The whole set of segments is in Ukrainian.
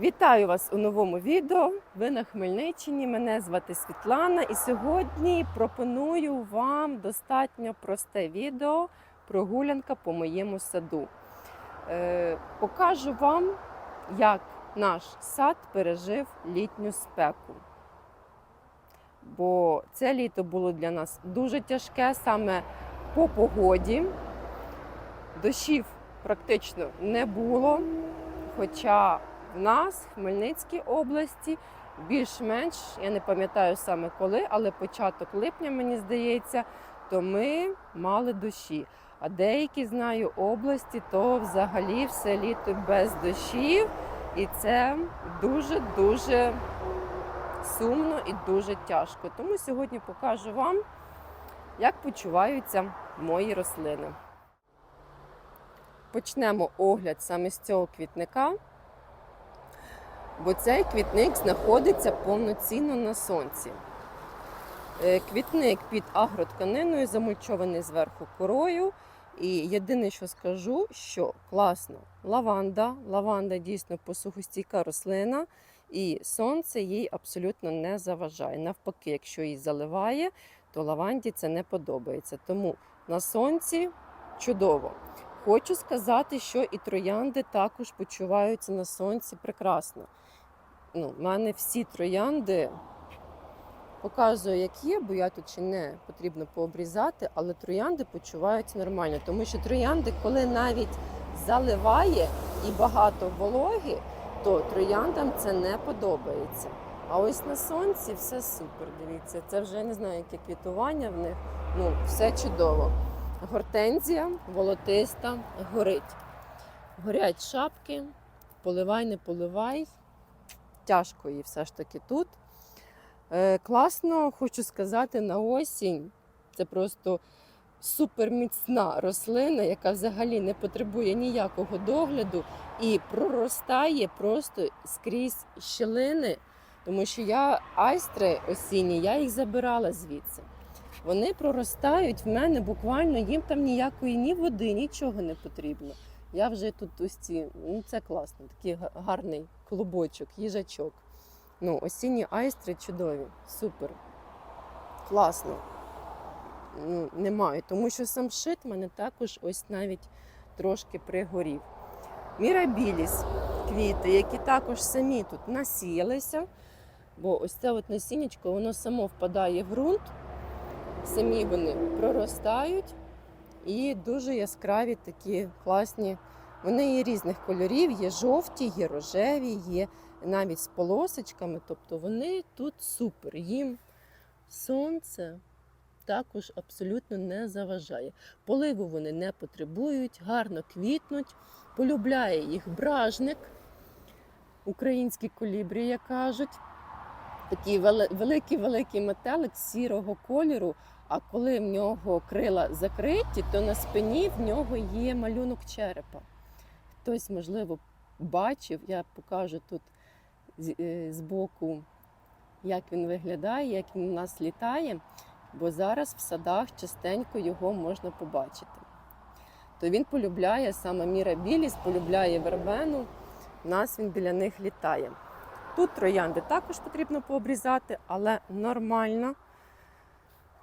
Вітаю вас у новому відео. Ви на Хмельниччині. Мене звати Світлана, і сьогодні пропоную вам достатньо просте відео прогулянка по моєму саду. Е, покажу вам, як наш сад пережив літню спеку. Бо це літо було для нас дуже тяжке саме по погоді. Дощів практично не було. Хоча в нас в Хмельницькій області більш-менш, я не пам'ятаю саме коли, але початок липня, мені здається, то ми мали дощі. А деякі знаю області, то взагалі все літо без дощів. І це дуже-дуже сумно і дуже тяжко. Тому сьогодні покажу вам, як почуваються мої рослини. Почнемо огляд саме з цього квітника, бо цей квітник знаходиться повноцінно на сонці. Е, Квітник під агротканиною, замульчований зверху корою. І єдине, що скажу, що класно лаванда. Лаванда дійсно посухостійка рослина, і сонце їй абсолютно не заважає. Навпаки, якщо її заливає, то лаванді це не подобається. Тому на сонці чудово. Хочу сказати, що і троянди також почуваються на сонці прекрасно. Ну, в мене всі троянди показую, як є, бо я тут ще не потрібно пообрізати, але троянди почуваються нормально. Тому що троянди, коли навіть заливає і багато вологи, то трояндам це не подобається. А ось на сонці все супер. Дивіться, це вже не знаю, яке квітування в них. Ну, все чудово. Гортензія волотиста горить. Горять шапки, поливай, не поливай. Тяжко їй все ж таки тут. Е, класно, хочу сказати, на осінь це просто суперміцна рослина, яка взагалі не потребує ніякого догляду і проростає просто скрізь щілини, тому що я айстри осінні, я їх забирала звідси. Вони проростають в мене буквально, їм там ніякої ні води, нічого не потрібно. Я вже тут ось ці, ну це класно, такий гарний клубочок, їжачок. Ну, осінні айстри чудові, супер. Класно. Ну, немає, тому що сам шит мене також ось навіть трошки пригорів. Мірабіліс квіти, які також самі тут насіялися, бо ось це от насіннячко, воно само впадає в ґрунт, самі вони проростають і дуже яскраві такі класні. Вони є різних кольорів, є жовті, є рожеві, є навіть з полосочками. Тобто вони тут супер. Їм сонце також абсолютно не заважає. Поливу вони не потребують, гарно квітнуть, полюбляє їх бражник, українські колібрі, як кажуть. Такий великий-великий метелик сірого кольору. А коли в нього крила закриті, то на спині в нього є малюнок черепа. Хтось, можливо, бачив, я покажу тут з- е, збоку, як він виглядає, як він у нас літає, бо зараз в садах частенько його можна побачити. То він полюбляє саме мірабіліс, полюбляє вербену. У нас він біля них літає. Тут троянди також потрібно пообрізати, але нормально.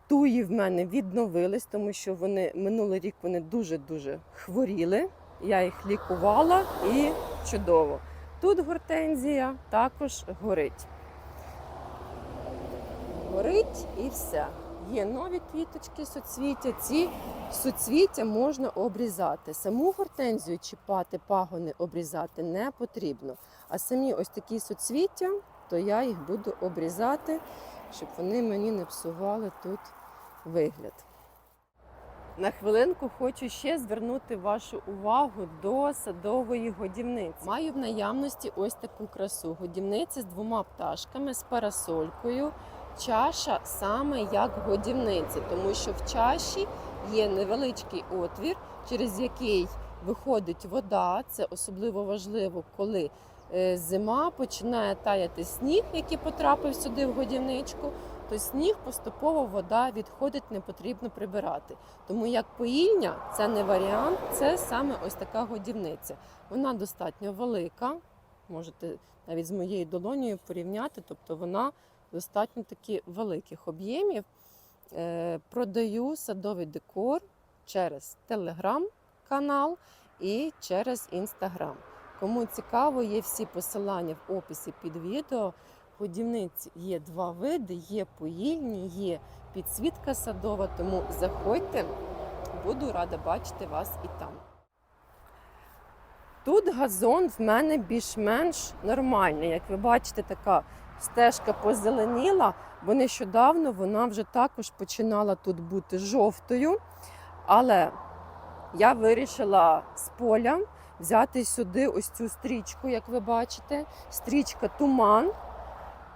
Туї в мене відновились, тому що вони минулий рік вони дуже-дуже хворіли. Я їх лікувала і чудово. Тут гортензія також горить. Горить і все. Є нові квіточки соцвіття. Ці соцвіття можна обрізати. Саму гортензію чіпати, пагони обрізати не потрібно. А самі ось такі соцвіття, то я їх буду обрізати, щоб вони мені не псували тут вигляд. На хвилинку хочу ще звернути вашу увагу до садової годівниці. Маю в наявності ось таку красу. Годівниця з двома пташками, з парасолькою. Чаша саме як годівниці, тому що в чаші є невеличкий отвір, через який виходить вода. Це особливо важливо, коли зима починає таяти сніг, який потрапив сюди в годівничку то сніг поступово вода відходить, не потрібно прибирати. Тому як поїльня це не варіант, це саме ось така годівниця. Вона достатньо велика, можете навіть з моєю долонею порівняти, тобто вона достатньо таки великих об'ємів. Е, Продаю садовий декор через телеграм-канал і через інстаграм. Кому цікаво, є всі посилання в описі під відео. Годівниць є два види: є поїльні, є підсвітка садова, тому заходьте, буду рада бачити вас і там. Тут газон в мене більш-менш нормальний. Як ви бачите, така стежка позеленіла, бо нещодавно вона вже також починала тут бути жовтою. Але я вирішила з поля взяти сюди ось цю стрічку, як ви бачите, стрічка туман,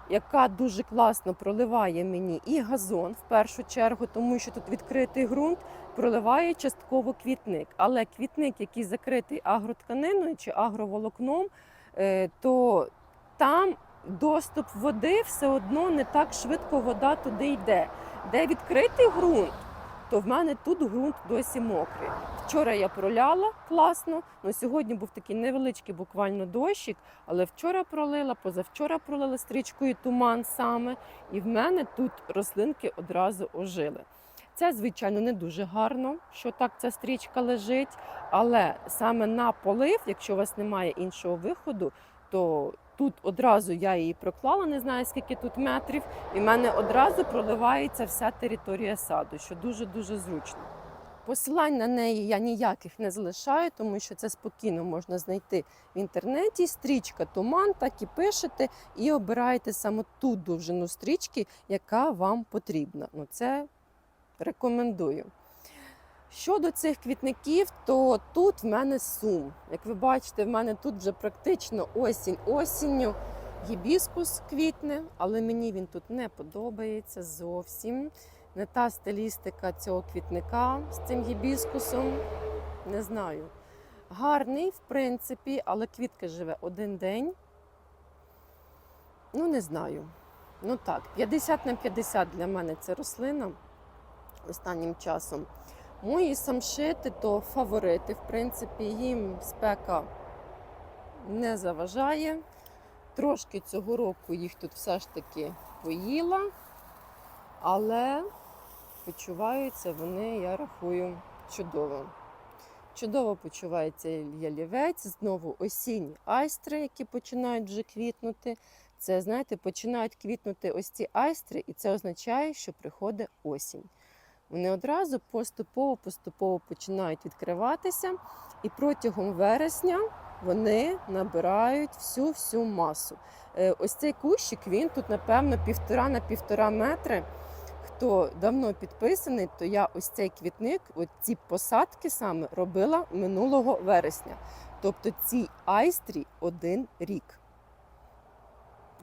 яка дуже класно проливає мені і газон в першу чергу, тому що тут відкритий ґрунт, проливає частково квітник. Але квітник, який закритий агротканиною чи агроволокном, е, то там доступ води все одно не так швидко вода туди йде. Де відкритий ґрунт, то в мене тут ґрунт досі мокрий. Вчора я проляла класно, але сьогодні був такий невеличкий буквально дощик, але вчора пролила, позавчора пролила стрічкою туман саме, і в мене тут рослинки одразу ожили. Це, звичайно, не дуже гарно, що так ця стрічка лежить, але саме на полив, якщо у вас немає іншого виходу, то тут одразу я її проклала, не знаю скільки тут метрів, і в мене одразу проливається вся територія саду, що дуже-дуже зручно. Посилань на неї я ніяких не залишаю, тому що це спокійно можна знайти в інтернеті. Стрічка туман, так і пишете, і обираєте саме ту довжину стрічки, яка вам потрібна. Ну, це рекомендую. Щодо цих квітників, то тут в мене сум. Як ви бачите, в мене тут вже практично осінь осінню. Гібіскус квітне, але мені він тут не подобається зовсім. Не та стилістика цього квітника з цим гібіскусом. Не знаю. Гарний, в принципі, але квітка живе один день. Ну, не знаю. Ну так, 50 на 50 для мене це рослина останнім часом. Мої самшити то фаворити, в принципі, їм спека не заважає. Трошки цього року їх тут все ж таки поїла, але почуваються вони, я рахую, чудово. Чудово почувається ялівець, знову осінні айстри, які починають вже квітнути. Це, знаєте, починають квітнути ось ці айстри, і це означає, що приходить осінь. Вони одразу поступово-поступово починають відкриватися, і протягом вересня вони набирають всю-всю масу. Е, Ось цей кущик, він тут, напевно, півтора на півтора метри. Хто давно підписаний, то я ось цей квітник, ось ці посадки саме робила минулого вересня. Тобто цій айстрі один рік.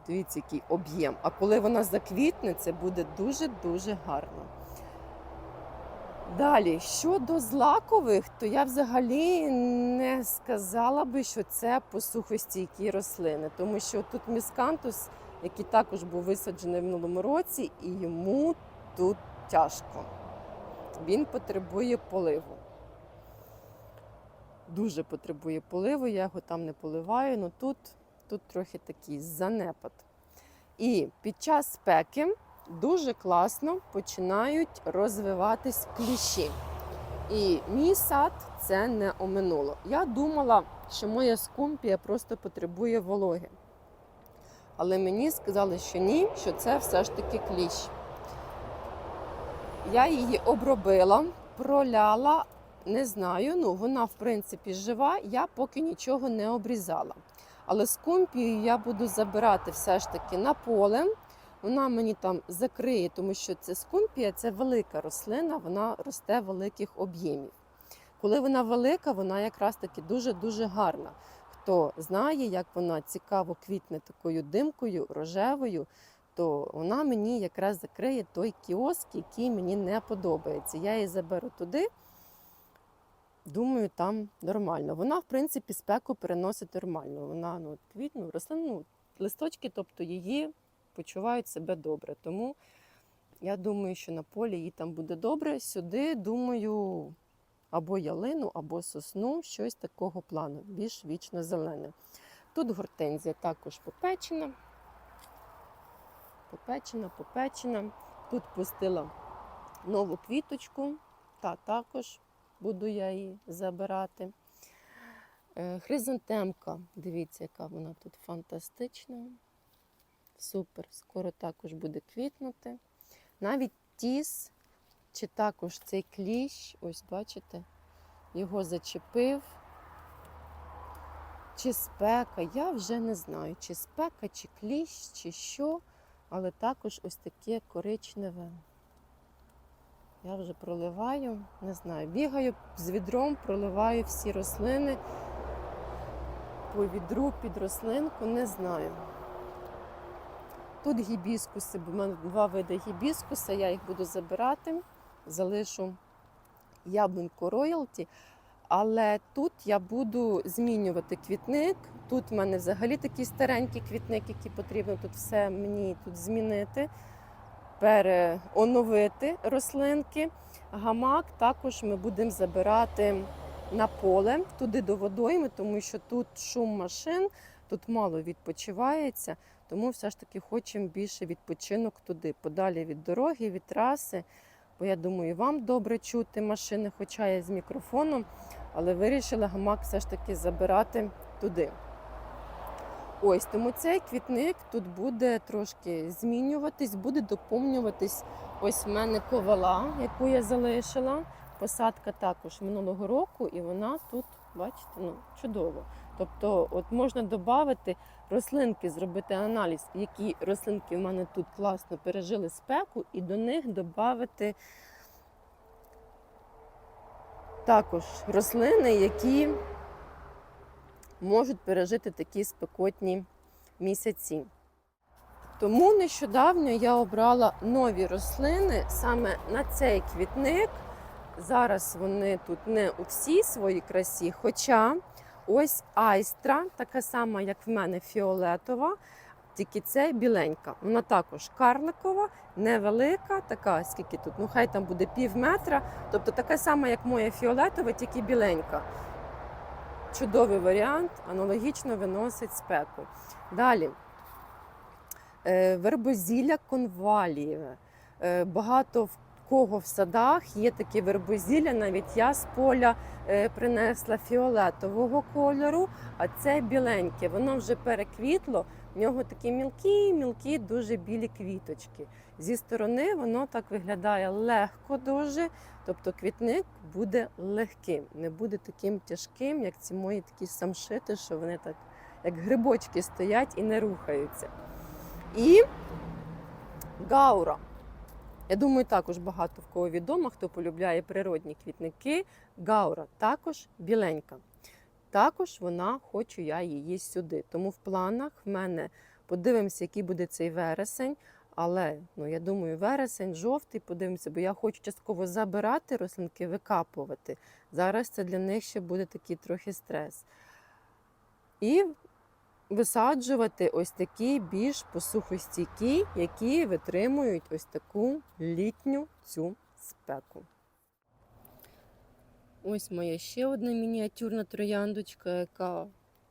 Дивіться, який об'єм. А коли вона заквітне, це буде дуже-дуже гарно. Далі, щодо злакових, то я взагалі не сказала би, що це посухостійкі рослини, тому що тут міскантус, який також був висаджений в минулому році, і йому тут тяжко. Він потребує поливу. Дуже потребує поливу, я його там не поливаю, але тут, тут трохи такий занепад. І під час спеки дуже класно починають розвиватись кліщі. І мій сад це не оминуло. Я думала, що моя скумпія просто потребує вологи. Але мені сказали, що ні, що це все ж таки кліщ. Я її обробила, проляла, не знаю. Ну, вона, в принципі, жива, я поки нічого не обрізала. Але скумпію я буду забирати все ж таки на поле. Вона мені там закриє, тому що це скумпія це велика рослина, вона росте великих об'ємів. Коли вона велика, вона якраз таки дуже-дуже гарна. Хто знає, як вона цікаво квітне такою димкою, рожевою, то вона мені якраз закриє той кіоск, який мені не подобається. Я її заберу туди. Думаю, там нормально. Вона, в принципі, спеку переносить нормально. Вона ну, квітну, рослину, ну, листочки, тобто її почувають себе добре. Тому я думаю, що на полі їй там буде добре. Сюди, думаю, або ялину, або сосну, щось такого плану, більш вічно зелене. Тут гортензія також попечена. Попечена, попечена. Тут пустила нову квіточку, та також буду я її забирати. Е, Хризантемка, дивіться, яка вона тут фантастична. Супер, скоро також буде квітнути. Навіть тіс, чи також цей кліщ, ось бачите, його зачепив. Чи спека, я вже не знаю, чи спека, чи кліщ, чи що, але також ось таке коричневе. Я вже проливаю, не знаю, бігаю з відром, проливаю всі рослини по відру під рослинку, не знаю. Тут гібіскуси, бо в мене два види гібіскуса, я їх буду забирати, залишу яблуньку роялті. Але тут я буду змінювати квітник. Тут в мене взагалі такий старенький квітник, який потрібно тут все мені тут змінити, переоновити рослинки. Гамак також ми будемо забирати на поле, туди до водойми, тому що тут шум машин, тут мало відпочивається. Тому все ж таки хочемо більше відпочинок туди, подалі від дороги, від траси. Бо я думаю, вам добре чути машини, хоча я з мікрофоном, але вирішила гамак все ж таки забирати туди. Ось тому цей квітник тут буде трошки змінюватись, буде доповнюватись. Ось в мене ковала, яку я залишила. Посадка також минулого року, і вона тут, бачите, ну чудово. Тобто, от можна додати рослинки, зробити аналіз, які рослинки в мене тут класно пережили спеку, і до них додати також рослини, які можуть пережити такі спекотні місяці. Тому нещодавно я обрала нові рослини саме на цей квітник. Зараз вони тут не у всій своїй красі, хоча ось айстра, така сама, як в мене, фіолетова, тільки це біленька. Вона також карликова, невелика, така, скільки тут, ну хай там буде пів метра. Тобто така сама, як моя фіолетова, тільки біленька. Чудовий варіант, аналогічно виносить спеку. Далі Е, вербозілля конвалієве. Багато в кого в садах є такі вербозілля, навіть я з поля е, принесла фіолетового кольору, а це біленьке. Воно вже переквітло, в нього такі мілкі, мілкі, дуже білі квіточки. Зі сторони воно так виглядає легко дуже, тобто квітник буде легким, не буде таким тяжким, як ці мої такі самшити, що вони так як грибочки стоять і не рухаються. І гаура. Я думаю, також багато в кого відомо, хто полюбляє природні квітники. Гаура також біленька. Також вона хочу я її сюди. Тому в планах в мене подивимося, який буде цей вересень. Але ну, я думаю, вересень, жовтий, подивимося, бо я хочу частково забирати рослинки, викапувати. Зараз це для них ще буде такий трохи стрес. І висаджувати ось такі більш посухостійкі, які витримують ось таку літню цю спеку. Ось моя ще одна мініатюрна трояндочка, яка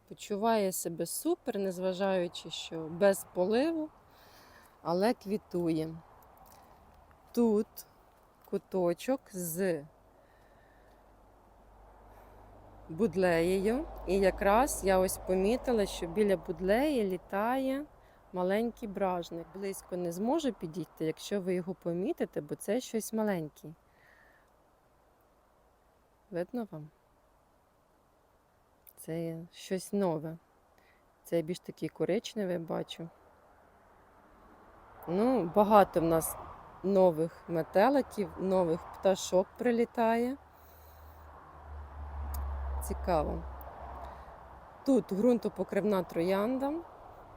почуває себе супер, незважаючи, що без поливу, але квітує. Тут куточок з будлеєю. І якраз я ось помітила, що біля будлеї літає маленький бражник. Близько не зможу підійти, якщо ви його помітите, бо це щось маленьке. Видно вам? Це щось нове. Це більш такий коричневий бачу. Ну, багато в нас нових метеликів, нових пташок прилітає. Цікаво. Тут ґрунтопокривна троянда,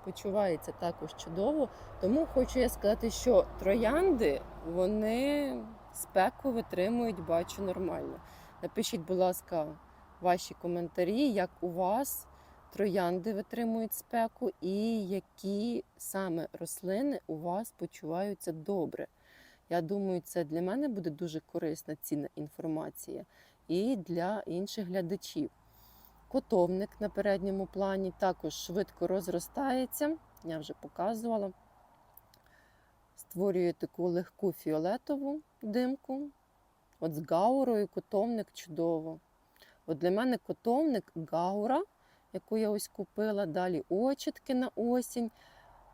почувається також чудово. Тому хочу я сказати, що троянди вони спеку витримують, бачу нормально. Напишіть, будь ласка, ваші коментарі, як у вас троянди витримують спеку, і які саме рослини у вас почуваються добре. Я думаю, це для мене буде дуже корисна цінна інформація і для інших глядачів. Котовник на передньому плані також швидко розростається. Я вже показувала. Створює таку легку фіолетову димку. От з гаурою котовник чудово. От для мене котовник гаура, яку я ось купила, далі очітки на осінь,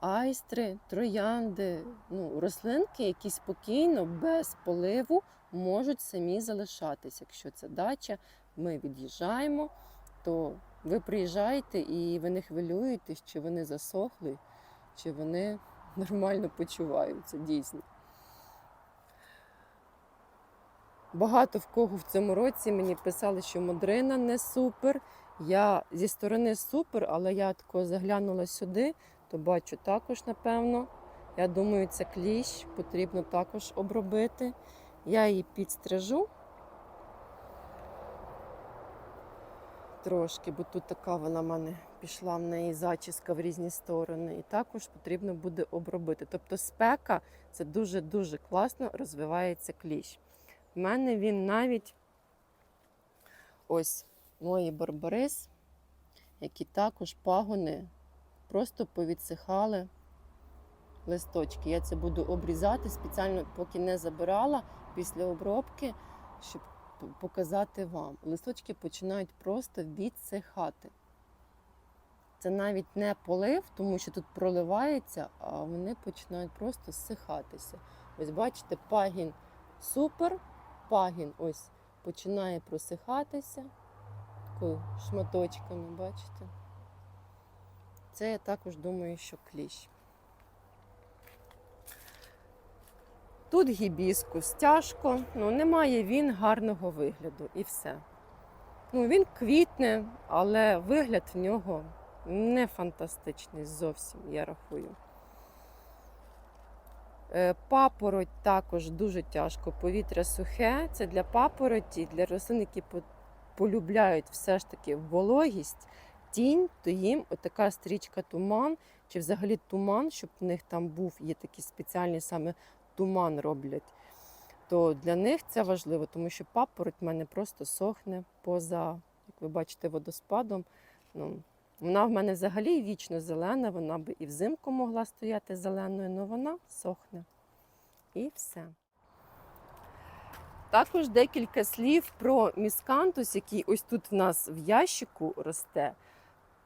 айстри, троянди, ну, рослинки, які спокійно, без поливу можуть самі залишатись. Якщо це дача, ми від'їжджаємо, то ви приїжджаєте і ви не хвилюєтесь, чи вони засохли, чи вони нормально почуваються дійсно. Багато в кого в цьому році мені писали, що модрина не супер. Я зі сторони супер, але я тако заглянула сюди, то бачу також, напевно. Я думаю, це кліщ, потрібно також обробити. Я її підстрижу трошки, бо тут така вона в мене пішла в неї зачіска в різні сторони. І також потрібно буде обробити. Тобто спека це дуже-дуже класно розвивається кліщ. У мене він навіть ось мої барбарис, які також пагони просто повідсихали листочки. Я це буду обрізати спеціально, поки не забирала після обробки, щоб показати вам. Листочки починають просто відсихати. Це навіть не полив, тому що тут проливається, а вони починають просто зсихатися. Ось бачите, пагін супер, пагін ось починає просихатися такою шматочками, бачите? Це я також думаю, що кліщ. Тут гібіскус тяжко, ну немає він гарного вигляду і все. Ну, він квітне, але вигляд в нього не фантастичний зовсім, я рахую. Е, Папороть також дуже тяжко. Повітря сухе. Це для папороті, для рослин, які полюбляють все ж таки вологість, тінь, то їм отака стрічка туман, чи взагалі туман, щоб в них там був, є такі спеціальні саме туман роблять. То для них це важливо, тому що папороть в мене просто сохне поза, як ви бачите, водоспадом. Ну, вона в мене взагалі вічно зелена, вона би і взимку могла стояти зеленою, але вона сохне. І все. Також декілька слів про міскантус, який ось тут в нас в ящику росте.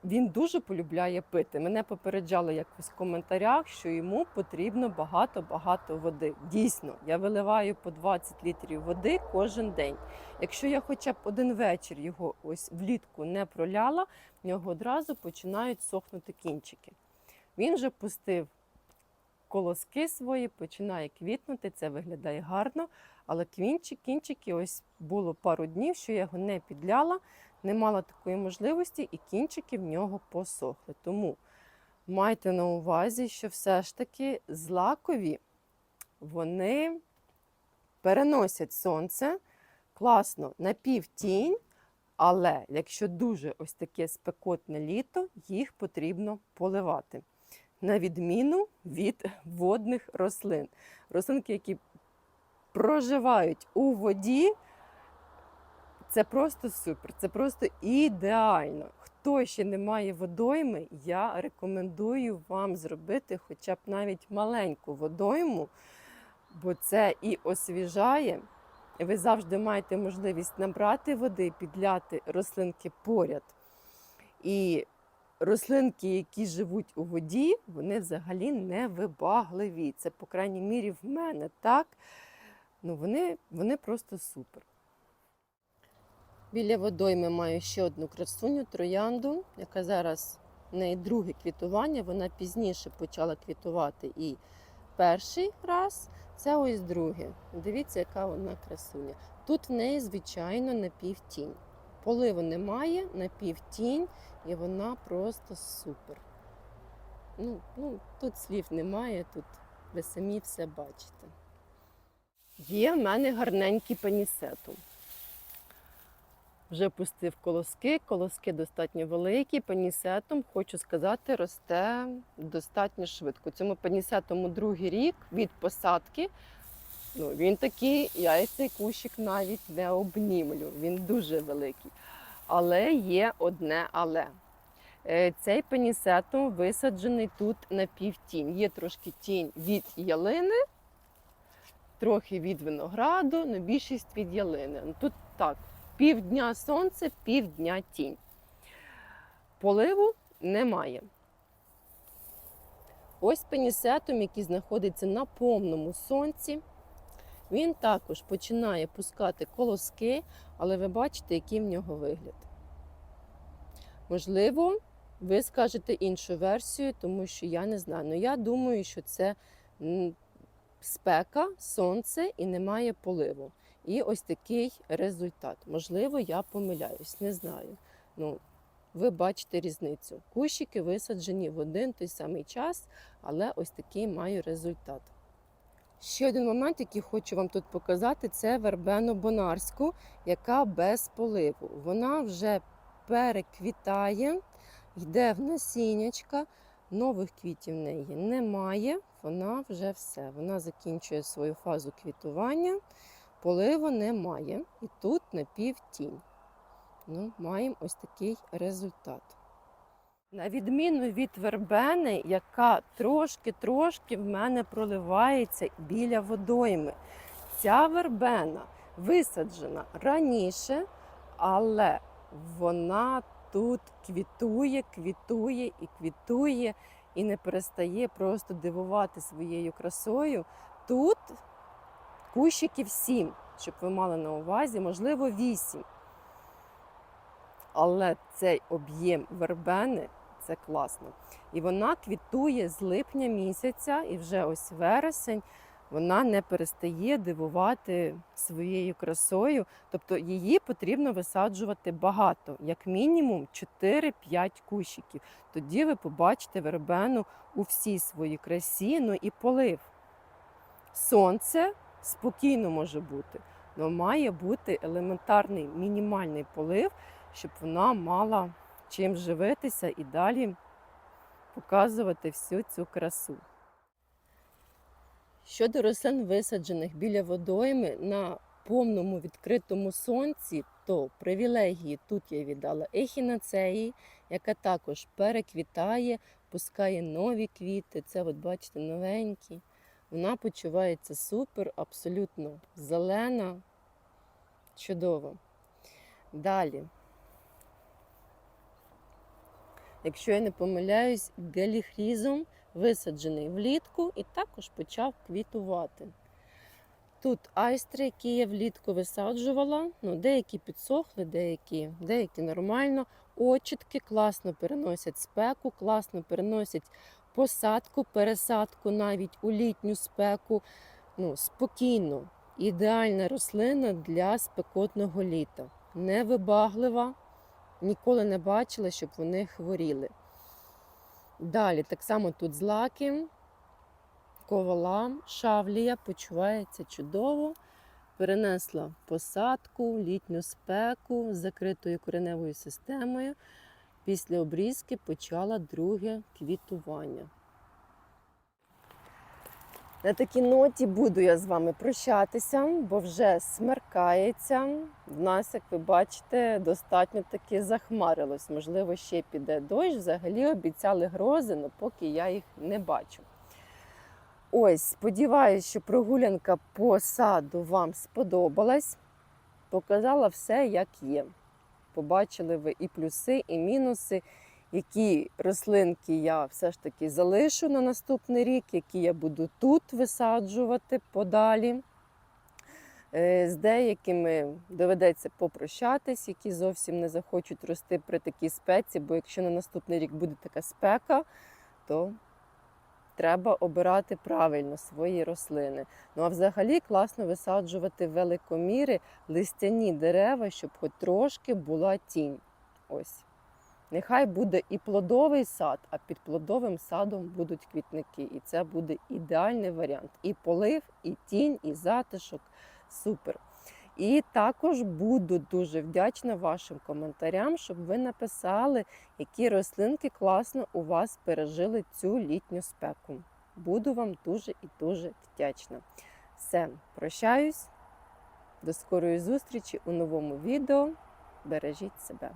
Він дуже полюбляє пити. Мене попереджали якось в коментарях, що йому потрібно багато-багато води. Дійсно, я виливаю по 20 літрів води кожен день. Якщо я хоча б один вечір його ось влітку не проляла, в нього одразу починають сохнути кінчики. Він вже пустив колоски свої, починає квітнути, це виглядає гарно. Але квінчик, кінчики, ось було пару днів, що я його не підляла, не мала такої можливості, і кінчики в нього посохли. Тому майте на увазі, що все ж таки злакові вони переносять сонце класно на півтінь, але якщо дуже ось таке спекотне літо, їх потрібно поливати. На відміну від водних рослин. Рослинки, які проживають у воді, це просто супер, це просто ідеально. Хто ще не має водойми, я рекомендую вам зробити хоча б навіть маленьку водойму, бо це і освіжає. Ви завжди маєте можливість набрати води, підляти рослинки поряд. І рослинки, які живуть у воді, вони взагалі не вибагливі. Це, по крайній мірі, в мене так. Ну, вони, вони просто супер. Біля водойми маю ще одну красуню троянду, яка зараз в неї друге квітування. Вона пізніше почала квітувати і перший раз, це ось друге. Дивіться, яка вона красуня. Тут в неї, звичайно, напівтінь. Поливу немає, напівтінь, і вона просто супер. Ну, ну, тут слів немає, тут ви самі все бачите. Є в мене гарненький панісетум. Вже пустив колоски, колоски достатньо великі. Панісетум, хочу сказати, росте достатньо швидко. Цьому панісетому другий рік від посадки. Ну, він такий, я цей кущик навіть не обнімлю. Він дуже великий. Але є одне але. Е, Цей пенісетум висаджений тут на півтінь. Є трошки тінь від ялини, трохи від винограду, але більшість від ялини. Ну, Тут так, півдня сонце, півдня тінь. Поливу немає. Ось пенісетум, який знаходиться на повному сонці. Він також починає пускати колоски, але ви бачите, який в нього вигляд. Можливо, ви скажете іншу версію, тому що я не знаю. Ну я думаю, що це спека, сонце і немає поливу. І ось такий результат. Можливо, я помиляюсь, не знаю. Ну, ви бачите різницю. Кущики висаджені в один той самий час, але ось такий маю результат. Ще один момент, який хочу вам тут показати, це вербену бонарську, яка без поливу. Вона вже переквітає, йде в насіннячка, нових квітів в неї немає. Вона вже все. Вона закінчує свою фазу квітування, поливу немає. І тут напівтінь. Ну, маємо ось такий результат. На відміну від вербени, яка трошки-трошки в мене проливається біля водойми. Ця вербена висаджена раніше, але вона тут квітує, квітує і квітує, і не перестає просто дивувати своєю красою. Тут кущиків сім, щоб ви мали на увазі, можливо, вісім. Але цей об'єм вербени це класно. І вона квітує з липня місяця, і вже ось вересень вона не перестає дивувати своєю красою. Тобто її потрібно висаджувати багато, як мінімум 4-5 кущиків. Тоді ви побачите вербену у всій своїй красі, ну і полив. Сонце спокійно може бути, але має бути елементарний мінімальний полив, щоб вона мала чим живитися і далі показувати всю цю красу. Щодо рослин, висаджених біля водойми на повному відкритому сонці, то привілегії тут я віддала ехінацеї, яка також переквітає, пускає нові квіти. Це, от бачите, новенькі. Вона почувається супер, абсолютно зелена, чудово. Далі. Якщо я не помиляюсь, геліхрізом висаджений влітку і також почав квітувати. Тут айстри, які я влітку висаджувала, ну, деякі підсохли, деякі, деякі нормально. Очітки класно переносять спеку, класно переносять посадку, пересадку навіть у літню спеку. Ну, Спокійно. Ідеальна рослина для спекотного літа. Невибаглива, ніколи не бачила, щоб вони хворіли. Далі, так само тут злаки, ковала, шавлія почувається чудово. Перенесла посадку, літню спеку з закритою кореневою системою. Після обрізки почала друге квітування. На такій ноті буду я з вами прощатися, бо вже смеркається. В нас, як ви бачите, достатньо таки захмарилось. Можливо, ще піде дощ. Взагалі обіцяли грози, але поки я їх не бачу. Ось, сподіваюсь, що прогулянка по саду вам сподобалась. Показала все, як є. Побачили ви і плюси, і мінуси які рослинки я все ж таки залишу на наступний рік, які я буду тут висаджувати подалі. Е, з деякими доведеться попрощатись, які зовсім не захочуть рости при такій спеці, бо якщо на наступний рік буде така спека, то треба обирати правильно свої рослини. Ну а взагалі класно висаджувати великоміри листяні дерева, щоб хоч трошки була тінь. Ось. Нехай буде і плодовий сад, а під плодовим садом будуть квітники. І це буде ідеальний варіант. І полив, і тінь, і затишок. Супер. І також буду дуже вдячна вашим коментарям, щоб ви написали, які рослинки класно у вас пережили цю літню спеку. Буду вам дуже і дуже вдячна. Все, прощаюсь. До скорої зустрічі у новому відео. бережіть себе.